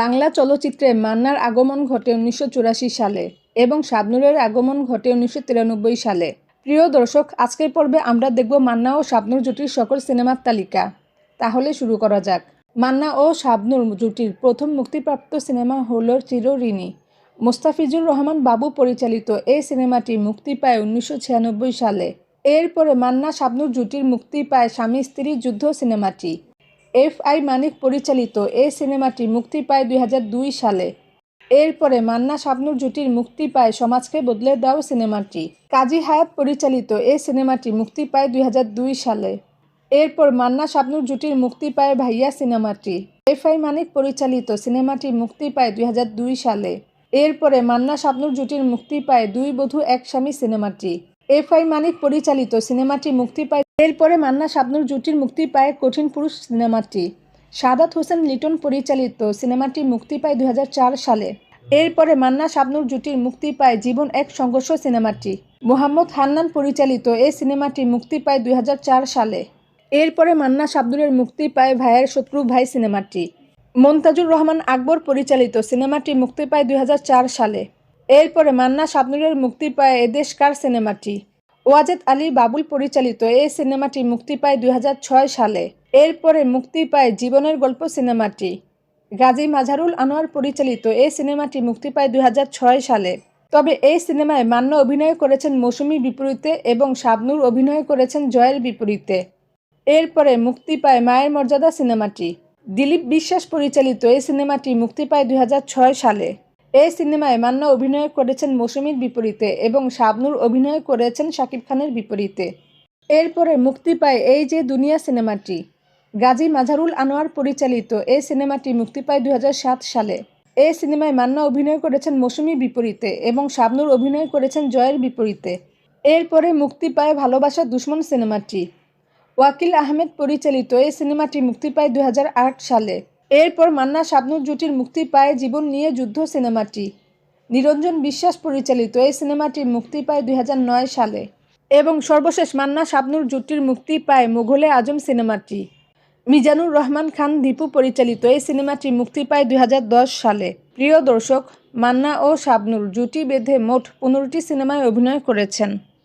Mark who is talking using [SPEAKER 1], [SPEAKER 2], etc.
[SPEAKER 1] বাংলা চলচ্চিত্রে মান্নার আগমন ঘটে উনিশশো চুরাশি সালে এবং শাবনূরের আগমন ঘটে উনিশশো তিরানব্বই সালে। প্রিয় দর্শক, আজকের পর্বে আমরা দেখব মান্না ও শাবনূর জুটির সকল সিনেমার তালিকা। তাহলে শুরু করা যাক। মান্না ও শাবনূর জুটির প্রথম মুক্তিপ্রাপ্ত সিনেমা হল চিরঋণী। মোস্তাফিজুর রহমান বাবু পরিচালিত এই সিনেমাটি মুক্তি পায় উনিশশো ছিয়ানব্বই সালে। এরপরে মান্না শাবনূর জুটির মুক্তি পায় স্বামী স্ত্রী যুদ্ধ সিনেমাটি। এফ আই মানিক পরিচালিত এই সিনেমাটি মুক্তি পায় দুই হাজার দুই সালে। এরপরে মান্না শাবনূর জুটির মুক্তি পায় সমাজকে বদলে দাও সিনেমাটি। কাজী হায়াত পরিচালিত এই সিনেমাটি মুক্তি পায় দুই হাজার দুই সালে। এরপর মান্না শাবনূর জুটির মুক্তি পায় ভাইয়া সিনেমাটি। এফ আই মানিক পরিচালিত সিনেমাটি মুক্তি পায় দুই হাজার দুই সালে। এরপরে মান্না শাবনূর জুটির মুক্তি পায় দুই বধূ এক স্বামী সিনেমাটি। এফ আই মানিক পরিচালিত সিনেমাটি মুক্তি পায় এরপরে মান্না শাবনূর জুটির মুক্তি পায় কঠিন পুরুষ সিনেমাটি। সাদাত হোসেন লিটন পরিচালিত সিনেমাটি মুক্তি পায় দুই হাজার চার সালে। এরপরে মান্না শাবনূর জুটির মুক্তি পায় জীবন এক সংঘর্ষ সিনেমাটি। মোহাম্মদ হান্নান পরিচালিত এই সিনেমাটি মুক্তি পায় দুই হাজার চার সালে। এরপরে মান্না শাবনুরের মুক্তি পায় ভাইয়ের শত্রু ভাই সিনেমাটি। মন্তাজুর রহমান আকবর পরিচালিত সিনেমাটি মুক্তি পায় দুই হাজার চার সালে। এরপরে মান্না শাবনুরের মুক্তি পায় এদেশকার সিনেমাটি। ওয়াজেদ আলী বাবুল পরিচালিত এই সিনেমাটি মুক্তি পায় দুই হাজার ছয় সালে। এরপরে মুক্তি পায় জীবনের গল্প সিনেমাটি। গাজী মাঝারুল আনোয়ার পরিচালিত এই সিনেমাটি মুক্তি পায় দুই হাজার ছয় সালে। তবে এই সিনেমায় মান্না অভিনয় করেছেন মৌসুমীর বিপরীতে এবং শাবনুর অভিনয় করেছেন জয়ের বিপরীতে। এরপরে মুক্তি পায় মায়ের মর্যাদা সিনেমাটি। দিলীপ বিশ্বাস পরিচালিত এই সিনেমাটি মুক্তি পায় দুই হাজার ছয় সালে। এই সিনেমায় মান্না অভিনয় করেছেন মৌসুমীর বিপরীতে এবং শাবনুর অভিনয় করেছেন শাকিব খানের বিপরীতে। এরপরে মুক্তি পায় এই যে দুনিয়া সিনেমাটি। গাজী মাঝারুল আনোয়ার পরিচালিত এই সিনেমাটি মুক্তি পায় দু হাজার সাত সালে। এই সিনেমায় মান্না অভিনয় করেছেন মৌসুমীর বিপরীতে এবং শাবনুর অভিনয় করেছেন জয়ের বিপরীতে। এরপরে মুক্তি পায় ভালোবাসা দুশ্মন সিনেমাটি। ওয়াকিল আহমেদ পরিচালিত এই সিনেমাটি মুক্তি পায় দুই হাজার আট সালে। এরপর মান্না শাবনুর জুটির মুক্তি পায় জীবন নিয়ে যুদ্ধ সিনেমাটি। নিরঞ্জন বিশ্বাস পরিচালিত এই সিনেমাটি মুক্তি পায় দুই হাজার নয় সালে এবং সর্বশেষ মান্না শাবনুর জুটির মুক্তি পায় মুঘলে আজম সিনেমাটি। মিজানুর রহমান খান দীপু পরিচালিত এই সিনেমাটি মুক্তি পায় দুই হাজার দশ সালে। প্রিয় দর্শক, মান্না ও শাবনুর জুটি বেঁধে মোট পনেরোটি সিনেমায় অভিনয় করেছেন।